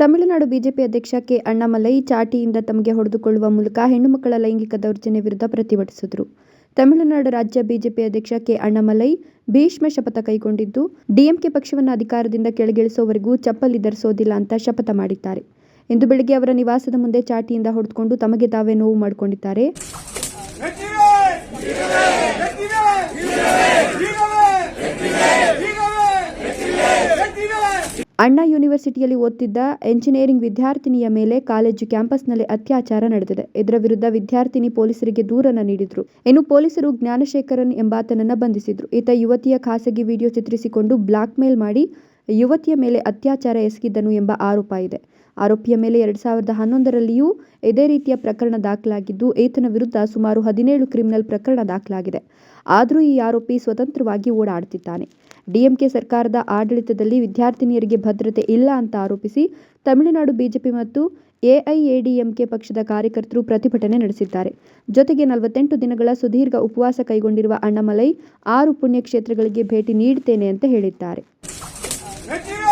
Tamil Nadu BJP ಅಧ್ಯಕ್ಷ K Annamalai ಚಾಟಿಯಿಂದ ತಮಗೆ ಹೊಡೆದುಕೊಳ್ಳುವ ಮೂಲಕ ಹೆಣ್ಣುಮಕ್ಕಳ ಲೈಂಗಿಕ ದೌರ್ಜನ್ಯ ವಿರುದ್ಧ ಪ್ರತಿಭಟಿಸಿದರು. ತಮಿಳುನಾಡು ರಾಜ್ಯ ಬಿಜೆಪಿ ಅಧ್ಯಕ್ಷ ಕೆ. ಅಣ್ಣಾಮಲೈ ಭೀಷ್ಮ ಶಪಥ ಕೈಗೊಂಡಿದ್ದು, ಡಿಎಂಕೆ ಪಕ್ಷವನ್ನು ಅಧಿಕಾರದಿಂದ ಕೆಳಗಿಳಿಸುವವರೆಗೂ ಚಪ್ಪಲಿ ಧರಿಸೋದಿಲ್ಲ ಅಂತ ಶಪಥ ಮಾಡಿದ್ದಾರೆ. ಇಂದು ಬೆಳಗ್ಗೆ ಅವರ ನಿವಾಸದ ಮುಂದೆ ಚಾಟಿಯಿಂದ ಹೊಡೆದುಕೊಂಡು ತಮಗೆ ತಾವೇ ನೋವು ಮಾಡಿಕೊಂಡಿದ್ದಾರೆ. ಅಣ್ಣಾ ಯೂನಿವರ್ಸಿಟಿಯಲ್ಲಿ ಓದ್ತಿದ್ದ ಎಂಜಿನಿಯರಿಂಗ್ ವಿದ್ಯಾರ್ಥಿನಿಯ ಮೇಲೆ ಕಾಲೇಜು ಕ್ಯಾಂಪಸ್ನಲ್ಲಿ ಅತ್ಯಾಚಾರ ನಡೆದಿದೆ. ಇದರ ವಿರುದ್ಧ ವಿದ್ಯಾರ್ಥಿನಿ ಪೊಲೀಸರಿಗೆ ದೂರನ್ನ ನೀಡಿದ್ರು. ಇನ್ನು ಪೊಲೀಸರು ಜ್ಞಾನಶೇಖರನ್ ಎಂಬಾತನನ್ನ ಬಂಧಿಸಿದ್ರು. ಈತ ಯುವತಿಯ ಖಾಸಗಿ ವಿಡಿಯೋ ಚಿತ್ರಿಸಿಕೊಂಡು ಬ್ಲಾಕ್ಮೇಲ್ ಮಾಡಿ ಯುವತಿಯ ಮೇಲೆ ಅತ್ಯಾಚಾರ ಎಸಗಿದ್ದನು ಎಂಬ ಆರೋಪ ಇದೆ. ಆರೋಪಿಯ ಮೇಲೆ ಎರಡು ಸಾವಿರದ ಹನ್ನೊಂದರಲ್ಲಿಯೂ ಇದೇ ರೀತಿಯ ಪ್ರಕರಣ ದಾಖಲಾಗಿದ್ದು, ಈತನ ವಿರುದ್ಧ ಸುಮಾರು ಹದಿನೇಳು ಕ್ರಿಮಿನಲ್ ಪ್ರಕರಣ ದಾಖಲಾಗಿದೆ. ಆದರೂ ಈ ಆರೋಪಿ ಸ್ವತಂತ್ರವಾಗಿ ಓಡಾಡುತ್ತಿದ್ದಾನೆ ಡಿಎಂಕೆ ಸರ್ಕಾರದ ಆಡಳಿತದಲ್ಲಿ ವಿದ್ಯಾರ್ಥಿನಿಯರಿಗೆ ಭದ್ರತೆ ಇಲ್ಲ ಅಂತ ಆರೋಪಿಸಿ ತಮಿಳುನಾಡು ಬಿಜೆಪಿ ಮತ್ತು ಎಐಎಡಿಎಂಕೆ ಪಕ್ಷದ ಕಾರ್ಯಕರ್ತರು ಪ್ರತಿಭಟನೆ ನಡೆಸಿದ್ದಾರೆ. ಜೊತೆಗೆ ನಲವತ್ತೆಂಟು ದಿನಗಳ ಸುದೀರ್ಘ ಉಪವಾಸ ಕೈಗೊಂಡಿರುವ ಅಣ್ಣಮಲೈ ಆರು ಪುಣ್ಯಕ್ಷೇತ್ರಗಳಿಗೆ ಭೇಟಿ ನೀಡುತ್ತೇನೆ ಅಂತ ಹೇಳಿದ್ದಾರೆ. Hit you!